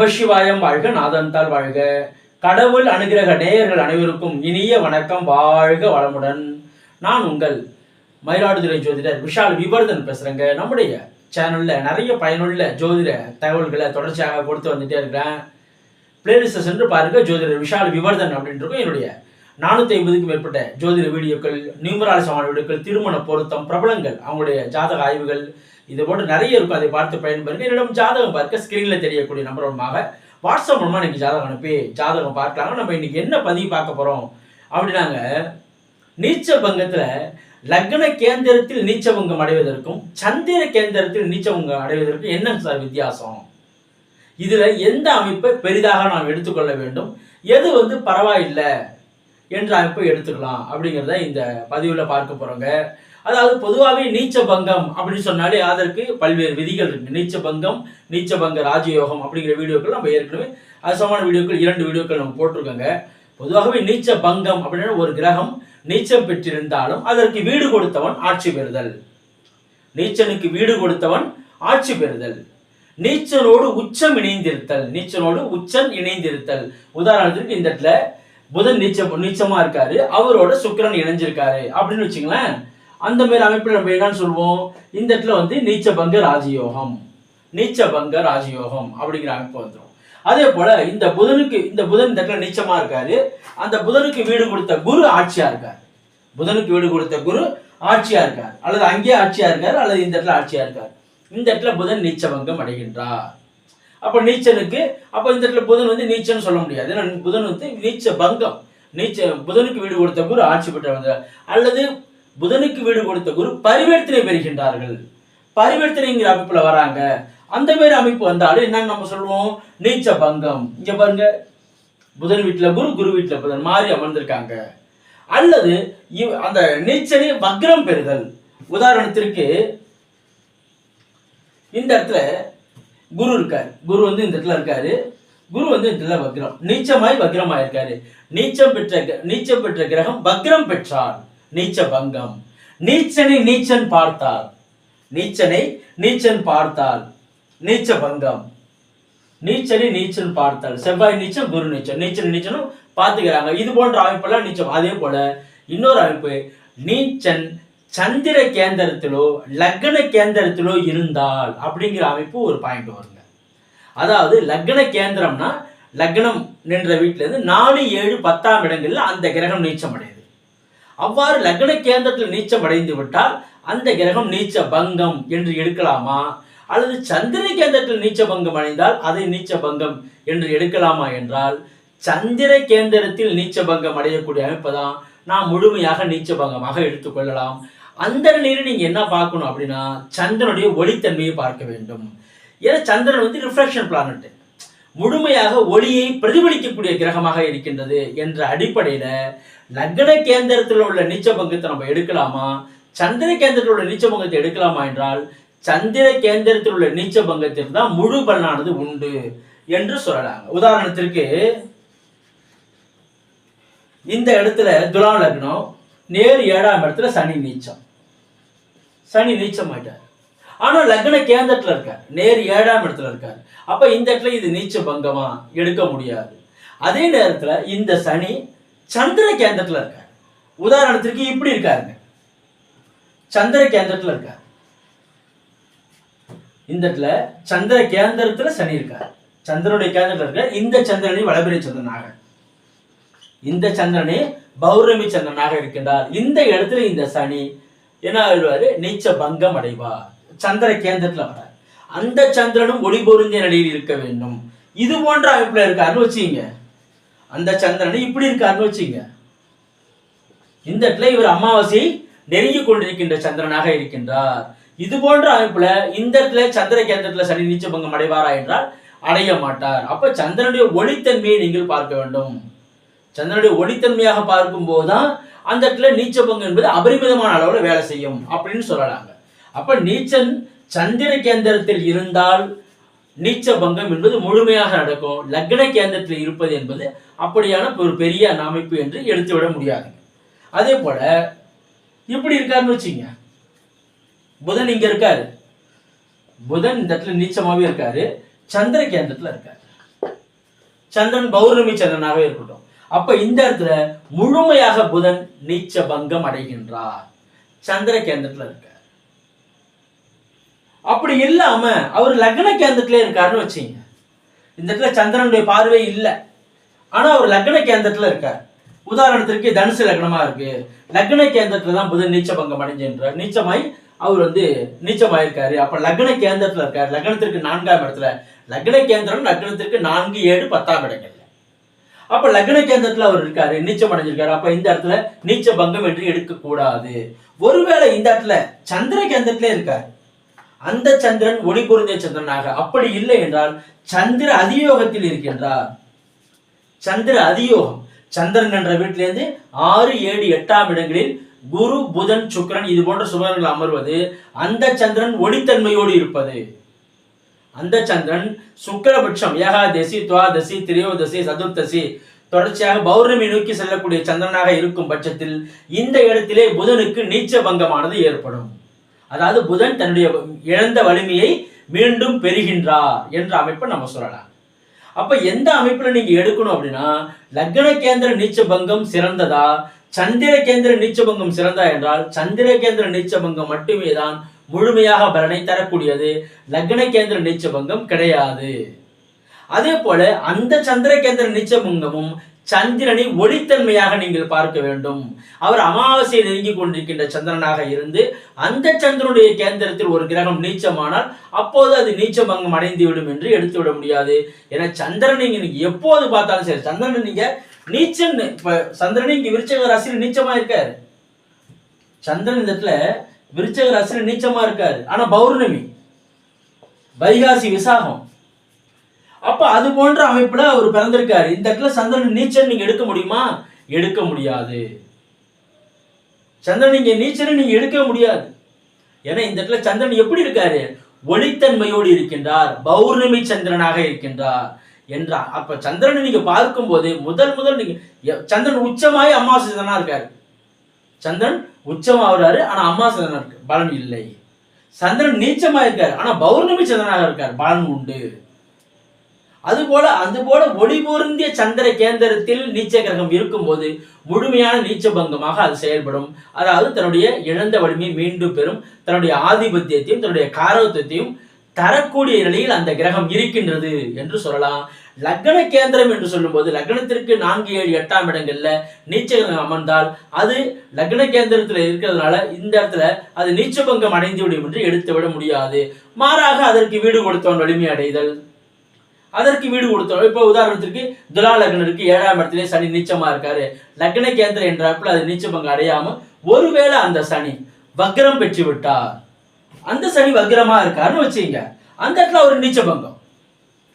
நமசிவாயம் வாழ்க நாதந்தால் வாழ்க. கடவுள் அனுகிரக நேயர்கள் அனைவருக்கும் இனிய வணக்கம் வாழ்க வளமுடன். நான் உங்கள் மயிலாடுதுறை ஜோதிடர் விஷால் விவர்தன் பேசுறேங்க. நம்முடைய சேனல்ல நிறைய பயனுள்ள ஜோதிட தகவல்களை தொடர்ச்சியாக கொடுத்து வந்துட்டே இருக்கிறேன். பிளேலிஸ்ட்டை சென்று பாருங்க ஜோதிடர் விஷால் விவர்தன் அப்படின்னு இருக்கும். என்னுடைய நானூற்றி ஐம்பதுக்கும் மேற்பட்ட ஜோதிட வீடியோக்கள் நியூமராலசமான வீடியோக்கள் திருமண பொருத்தம் பிரபலங்கள் அவங்களுடைய ஜாதக ஆய்வுகள் இது போன்று நிறைய இருக்கும் அதை பார்த்து பயன்பெறுங்க என்னிடம் ஜாதகம் பார்க்க ஸ்க்ரீனில் தெரியக்கூடிய நம்பர் மூலமாக வாட்ஸ்அப் மூலமாக இன்னைக்கு ஜாதகம் அனுப்பி ஜாதகம் பார்க்கலாம். நம்ம இன்னைக்கு என்ன பதிவு பார்க்க போகிறோம் அப்படின்னாங்க நீச்ச பங்கத்தில் லக்ன கேந்திரத்தில் நீச்சபங்கம் அடைவதற்கும் சந்திர கேந்திரத்தில் நீச்சபங்கம் அடைவதற்கும் என்ன சார் வித்தியாசம்? இதுல எந்த அமைப்பை பெரிதாக நாம் எடுத்துக்கொள்ள வேண்டும்? எது வந்து பரவாயில்லை? என்ற அமைப்பை எடுத்துக்கலாம். அப்படிங்கிறத இந்த பதிவில் பார்க்க போறோங்க. அதாவது பொதுவாகவே நீச்ச பங்கம் அப்படின்னு சொன்னாலே அதற்கு பல்வேறு விதிகள் இருக்கு. நீச்ச பங்கம் நீச்ச பங்க ராஜயோகம் அப்படிங்கிற வீடியோக்கள் நம்ம ஏற்கனவே அது சமமான வீடியோக்கள் இரண்டு வீடியோக்கள் நம்ம போட்டிருக்கோங்க. பொதுவாகவே நீச்ச பங்கம் அப்படின்னா ஒரு கிரகம் நீச்சம் பெற்றிருந்தாலும் அதற்கு வீடு கொடுத்தவன் ஆட்சி பெறுதல். நீச்சனுக்கு வீடு கொடுத்தவன் ஆட்சி பெறுதல். நீச்சனோடு உச்சம் இணைந்திருத்தல். நீச்சனோடு உச்சம் இணைந்திருத்தல். உதாரணத்துக்கு இந்த இடத்துல புதன் நீச்சம் நீச்சமா இருக்காரு அவரோட சுக்கரன் இணைஞ்சிருக்காரு. அப்படின்னு வச்சுங்களேன் அந்த மாதிரி அமைப்பில் நம்ம என்னன்னு சொல்லுவோம்? இந்த இடத்துல வந்து நீச்சபங்க ராஜயோகம். நீச்சபங்க ராஜயோகம் அப்படிங்கிற அமைப்பு வந்துடும் அதே போல இந்த புதனுக்கு இந்த புதன் இந்த இடத்துல நீச்சமா இருக்காரு. அந்த புதனுக்கு வீடு கொடுத்த குரு ஆட்சியா இருக்கார். புதனுக்கு வீடு கொடுத்த குரு ஆட்சியா இருக்கார். அல்லது அங்கேயே ஆட்சியா இருக்கார் அல்லது இந்த இடத்துல ஆட்சியா இருக்கார். இந்த இடத்துல புதன் நீச்சபங்கம் அடைகின்றார். அப்ப நீச்சனுக்கு அப்ப இந்த இடத்துல புதன் வந்து நீச்சன்னு சொல்ல முடியாது. ஏன்னா புதன் வந்து நீச்ச பங்கம் நீச்ச புதனுக்கு வீடு கொடுத்த குரு ஆட்சி பெற்றவங்க அல்லது புதனுக்கு வீடு கொடுத்த குரு பரிவர்த்தனை பெறுகின்றார்கள். பரிவர்த்தனைங்கிற அமைப்புல வராங்க. அந்த மாதிரி அமைப்பு வந்தாலும் என்னன்னு நம்ம சொல்லுவோம்? நீச்ச பங்கம். இங்க பாருங்க. புதன் வீட்டுல குரு குரு வீட்டுல புதன் மாறி அமர்ந்திருக்காங்க. அல்லது இவ் அந்த நீச்சலே வக்ரம் பெறுதல். உதாரணத்திற்கு இந்த இடத்துல குரு இருக்காரு. குரு வந்து இந்த இடத்துல இருக்காரு. குரு வந்து இந்த இடத்துல வக்ரம். நீச்சமாய் வக்ரமாயிருக்காரு. நீச்சம் பெற்ற நீச்சம் பெற்ற கிரகம் வக்ரம் பெற்றார். நீச்ச பங்கம் நீச்சனை நீச்சன் பார்த்தார் நீச்சனை நீச்சன் பார்த்தால். நீச்ச பங்கம் நீச்சனை நீச்சன் பார்த்தால். செவ்வாய் நீச்சம் குரு நீச்சம். நீச்சன் நீச்சனும் பார்த்துக்கிறாங்க. இது போன்ற அமைப்பெல்லாம் நீச்சம். அதே போல இன்னொரு அமைப்பு நீச்சன் சந்திர கேந்திரத்திலோ லக்ன கேந்திரத்திலோ இருந்தால் அப்படிங்கிற அமைப்பு ஒரு பாயிண்ட் வருங்க. அதாவது லக்ன கேந்திரம்னா லக்னம் நின்ற வீட்டிலேருந்து நாலு ஏழு பத்தாம் இடங்களில் அந்த கிரகம் நீச்சம் அடையுது அவ்வாறு லக்ன கேந்திரத்தில் நீச்சம் அடைந்து விட்டால் அந்த கிரகம் நீச்ச பங்கம் என்று எடுக்கலாமா? அல்லது சந்திர கேந்திரத்தில் நீச்ச பங்கம் அடைந்தால் அதை நீச்ச பங்கம் என்று எடுக்கலாமா என்றால் சந்திர கேந்திரத்தில் நீச்ச பங்கம் அடையக்கூடிய அமைப்பு தான் நாம் முழுமையாக நீச்ச பங்கமாக எடுத்துக்கொள்ளலாம் அந்த நீரை நீங்க என்ன பார்க்கணும் அப்படின்னா சந்திரனுடைய ஒளித்தன்மையை பார்க்க வேண்டும். ஏன்னா சந்திரன் வந்து ரிஃப்ளெக்ஷன் பிளானட்டு முழுமையாக ஒளியை பிரதிபலிக்கக்கூடிய கிரகமாக இருக்கின்றது என்ற அடிப்படையில லக்ன கேந்திரத்தில் உள்ள நீச்ச பங்கத்தை நம்ம எடுக்கலாமா? சந்திர கேந்திரத்தில் உள்ள நீச்ச பங்கத்தை எடுக்கலாமா என்றால் சந்திர கேந்திரத்தில் உள்ள நீச்ச பங்கத்தில் தான் முழு பலனானது உண்டு என்று சொல்லலாங்க. உதாரணத்திற்கு இந்த இடத்துல துலாம் லக்னம் நேர் ஏழாம் இடத்துல சனி நீச்சம். சனி நீச்சம் ஆயிட்டார் ஆனா லக்ன கேந்திரத்துல இருக்கார். நேர் ஏழாம் இடத்துல இருக்கார். அப்ப இந்த இடத்துல இது நீச்ச பங்கமா எடுக்க முடியாது. அதே நேரத்துல இந்த சனி சந்திர கேந்திரத்துல இருக்கார். உதாரணத்திற்கு இப்படி இருக்காருங்க. சந்திர கேந்திரத்துல இருக்கார். இந்த இடத்துல சந்திர கேந்திரத்துல சனி இருக்கார். சந்திரனுடைய கேந்திரத்துல இருக்கார் இந்த சந்திரனை வளபிரி சந்திரனாக. இந்த சந்திரனே பௌர்ணமி சந்திரனாக இருக்கின்றார். இந்த இடத்துல இந்த சனி என்ன ஆயிடுவாரு? நீச்ச பங்கம் அடைவார். சந்திர கேந்திரத்துல வர அந்த சந்திரனும் ஒளி பொருந்திய நிலையில் இருக்க வேண்டும். இது போன்ற அமைப்புல இருக்காருன்னு வச்சுங்க அந்த சந்திரன் இப்படி இருக்காருன்னு வச்சுங்க இந்த இடத்துல இவர் அமாவாசை நெருங்கி கொண்டிருக்கின்ற சந்திரனாக இருக்கின்றார். இது போன்ற அமைப்புல இந்த இடத்துல சந்திர கேந்திரத்துல சனி நீச்ச பங்கம் அடைவாரா என்றால் அடைய மாட்டார். அப்ப சந்திரனுடைய ஒளித்தன்மையை நீங்கள் பார்க்க வேண்டும். சந்திரனுடைய ஒளித்தன்மையாக பார்க்கும் போதுதான் அந்த இடத்துல நீச்சபங்கம் என்பது அபரிமிதமான அளவுல வேலை செய்யும் அப்படின்னு சொல்லலாங்க. அப்ப நீச்சன் சந்திர கேந்திரத்தில் இருந்தால் நீச்ச பங்கம் என்பது முழுமையாக நடக்கும். லக்ன கேந்திரத்தில் இருப்பது என்பது அப்படியான ஒரு பெரிய அமைப்பு என்று எடுத்துவிட முடியாது. அதே போல இப்படி இருக்காருன்னு வச்சுங்க. புதன் இங்க இருக்காரு. புதன் இந்த இடத்துல நீச்சமாவே இருக்காரு. சந்திர கேந்திரத்துல இருக்காரு. சந்திரன் பௌர்ணமி சந்திரனாகவே இருக்கட்டும். அப்ப இந்த இடத்துல முழுமையாக புதன் நீச்ச பங்கம் அடைகின்றார். சந்திர கேந்திரத்துல இருக்கார் அப்படி இல்லாம அவர் லக்ன கேந்திரத்துல இருக்காருன்னு வச்சுங்க. இந்த இடத்துல சந்திரனுடைய பார்வை இல்லை. ஆனா அவர் லக்ன கேந்திரத்துல இருக்கார். உதாரணத்திற்கு தனுசு லக்னமா இருக்கு. லக்ன கேந்திரத்துல தான் புதன் நீச்ச பங்கம் அடைஞ்சின்றார். நீச்சமாய் அவர் வந்து நீச்சமாயிருக்காரு. அப்ப லக்ன கேந்திரத்துல இருக்காரு. லக்னத்திற்கு நான்காம் இடத்துல. லக்ன கேந்திரம் லக்னத்திற்கு நான்கு ஏழு பத்தாம் இடங்கள் அப்ப லக்ன கேந்திரத்துல அவர் இருக்காரு. நீச்சம் அடைஞ்சிருக்காரு. அப்ப இந்த இடத்துல நீச்ச பங்கம் என்று எடுக்க கூடாது ஒருவேளை இந்த இடத்துல சந்திர கேந்திரத்திலே இருக்காரு. அந்த சந்திரன் ஒளி பொருந்திய சந்திரனாக அப்படி இல்லை என்றால் சந்திர அதியோகத்தில் இருக்கின்றார். சந்திர அதியோகம். சந்திரன் என்ற வீட்டிலேருந்து ஆறு ஏழு எட்டாம் இடங்களில் குரு புதன் சுக்கரன் இது போன்ற சுபர்கள் அமர்வது அந்த சந்திரன் ஒளித்தன்மையோடு இருப்பது. அந்த சந்திரன் சுக்கிரபட்சம் ஏகாதசி துவாதசி திரையோதசி சதுர்த்தசி தொடர்ச்சியாக பௌர்ணமி நோக்கி செல்லக்கூடிய சந்திரனாக இருக்கும் பட்சத்தில் இந்த இடத்திலே புதனுக்கு நீச்ச பங்கமானது ஏற்படும். அதாவது புதன் தன்னுடைய இழந்த வலிமையை மீண்டும் பெறுகின்றார் என்ற அமைப்பை நம்ம சொல்லலாம். அப்ப எந்த அமைப்புல நீங்க எடுக்கணும் அப்படின்னா லக்ன கேந்திர நீச்ச பங்கம் சிறந்ததா? சந்திர கேந்திர நீச்ச பங்கம் சிறந்தா என்றால் சந்திர கேந்திர நீச்ச பங்கம் மட்டுமே தான் முழுமையாக பலனை தரக்கூடியது. லக்ன கேந்திர நீச்ச பங்கம் கிடையாது. அதே போல அந்த சந்திர கேந்திர நீச்ச பங்கமும் சந்திரனை ஒளித்தன்மையாக நீங்கள் பார்க்க வேண்டும். அவர் அமாவாசையை நெருங்கி கொண்டிருக்கின்ற சந்திரனாக இருந்து அந்த சந்திரனுடைய கேந்திரத்தில் ஒரு கிரகம் நீச்சமானால் அப்போது அது நீச்ச பங்கம் அடைந்து விடும் என்று எடுத்து விட முடியாது. ஏன்னா சந்திரனை நீங்க எப்போது பார்த்தாலும் சரி சந்திரன் நீங்க நீச்சன் இப்ப சந்திரனை இங்க விருச்சக ராசியில் நீச்சமா இருக்காரு. சந்திரன் இந்த இடத்துல விருச்சக ராசியில் நீச்சமா இருக்காரு. ஆனா பௌர்ணமி வைகாசி விசாகம் அப்ப அது போன்ற அமைப்புல அவர் பிறந்திருக்காரு. இந்த இடத்துல சந்திரன் நீச்சல் நீங்க எடுக்க முடியுமா? எடுக்க முடியாது. சந்திரன் நீங்க நீச்சல் நீங்க எடுக்க முடியாது. ஏன்னா இந்த இடத்துல சந்திரன் எப்படி இருக்காரு? ஒளித்தன்மையோடு இருக்கின்றார். பௌர்ணமி சந்திரனாக இருக்கின்றார் என்றார் அப்ப சந்திரனை நீங்க பார்க்கும்போது முதல் முதல் நீங்க சந்திரன் உச்சமாய் அம்மா சந்திரனா இருக்காரு. சந்திரன் உச்சமாகிறாரு ஆனா அமாவாசை சந்திரனா இருக்கு. பலன் இல்லை. சந்திரன் நீச்சமா இருக்காரு ஆனா பௌர்ணமி சந்திரனாக இருக்கார். பலன் உண்டு. அதுபோல அதுபோல ஒளி பொருந்திய சந்திர கேந்திரத்தில் நீச்ச கிரகம் இருக்கும்போது முழுமையான நீச்ச பங்கமாக அது செயல்படும். அதாவது தன்னுடைய இழந்த வலிமையை மீண்டும் பெறும். தன்னுடைய ஆதிபத்தியத்தையும் தன்னுடைய காரவத்தையும் தரக்கூடிய நிலையில் அந்த கிரகம் இருக்கின்றது என்று சொல்லலாம். லக்ன கேந்திரம் என்று சொல்லும்போது லக்னத்திற்கு நான்கு ஏழு எட்டாம் இடங்கள்ல நீச்ச கிரகம் அமர்ந்தால் அது லக்ன கேந்திரத்தில் இருக்கிறதுனால இந்த இடத்துல அது நீச்ச பங்கம் அடைந்து விடும் என்று எடுத்து விட முடியாது. மாறாக அதற்கு வீடு கொடுத்தவன் வலிமை அடைதல். அதற்கு வீடு கொடுத்தோம். இப்போ உதாரணத்திற்கு துலா லக்னருக்கு ஏழாம் இடத்துல சனி நீச்சமா இருக்காரு. லக்ன கேந்திரம் என்றாப்புல அது நீச்ச பங்கம் அடையாம ஒருவேளை அந்த சனி வக்ரம் பெற்று விட்டார். அந்த சனி வக்ரமா இருக்காருன்னு வச்சுங்க அந்த இடத்துல ஒரு நீச்ச பங்கம்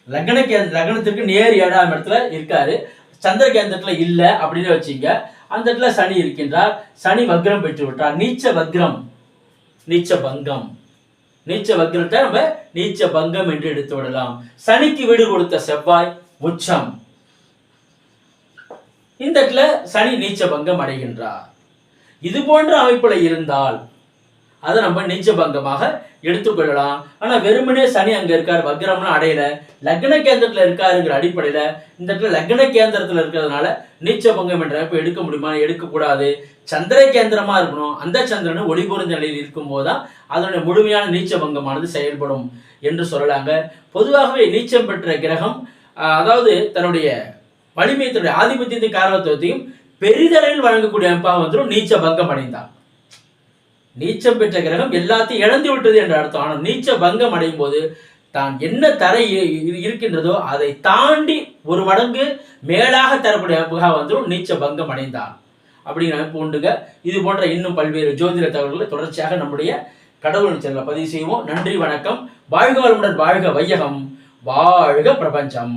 லக்ன கேந்திர லக்னத்திற்கு நேர் ஏழாம் இடத்துல இருக்காரு. சந்திர கேந்திரத்துல இல்ல அப்படின்னு வச்சுங்க அந்த இடத்துல சனி இருக்கின்றார். சனி வக்ரம் பெற்று விட்டார். நீச்ச வக்ரம். நீச்ச பங்கம் நீச்ச வக்ரத்தை நம்ம நீச்ச பங்கம் என்று எடுத்து விடலாம். சனிக்கு வீடு கொடுத்த செவ்வாய் உச்சம். இந்த இடத்துல சனி நீச்ச பங்கம் அடைகின்றார். இது போன்ற அமைப்புல இருந்தால் அதை நம்ம நீச்ச பங்கமாக எடுத்துக்கொள்ளலாம் ஆனால் வெறுமனே சனி அங்கே இருக்கார் வக்ரம்னு அடையலை. லக்ன கேந்திரத்தில் இருக்காருங்கிற அடிப்படையில் இந்த இடத்துல லக்ன கேந்திரத்தில் இருக்கிறதுனால நீச்ச பங்கம் என்ற அமைப்பு எடுக்க முடியுமா? எடுக்கக்கூடாது. சந்திர கேந்திரமாக இருக்கணும். அந்த சந்திரன் ஒளி பொருந்த நிலையில் இருக்கும்போது தான் அதனுடைய முழுமையான நீச்ச பங்கமானது செயல்படும் என்று சொல்லலாங்க. பொதுவாகவே நீச்சம் பெற்ற கிரகம் அதாவது தன்னுடைய வலிமையத்தினுடைய ஆதிபத்தியத்தின் ஆதிபத்தியத்தை காரகத்துவத்தையும் பெரிதளவில் வழங்கக்கூடிய அமைப்பாக வந்துடும் நீச்ச பங்கம் அடைந்தான் நீச்சம் பெற்ற கிரகம் எல்லாத்தையும் இழந்து விட்டது என்ற அர்த்தம். ஆனால் நீச்ச பங்கம் அடையும் போது தான் என்ன தரை இருக்கின்றதோ அதை தாண்டி ஒரு மடங்கு மேலாக தரக்கூடிய புகா வந்துடும் நீச்ச பங்கம் அடைந்தான் அப்படிங்கிற அமைப்பு உண்டுங்க. இது போன்ற இன்னும் பல்வேறு ஜோதிட தகவல்களை தொடர்ச்சியாக நம்முடைய கடவுள் செல்ல பதிவு செய்வோம். நன்றி வணக்கம். வாழ்க வளமுடன் வாழ்க வையகம். வாழ்க பிரபஞ்சம்.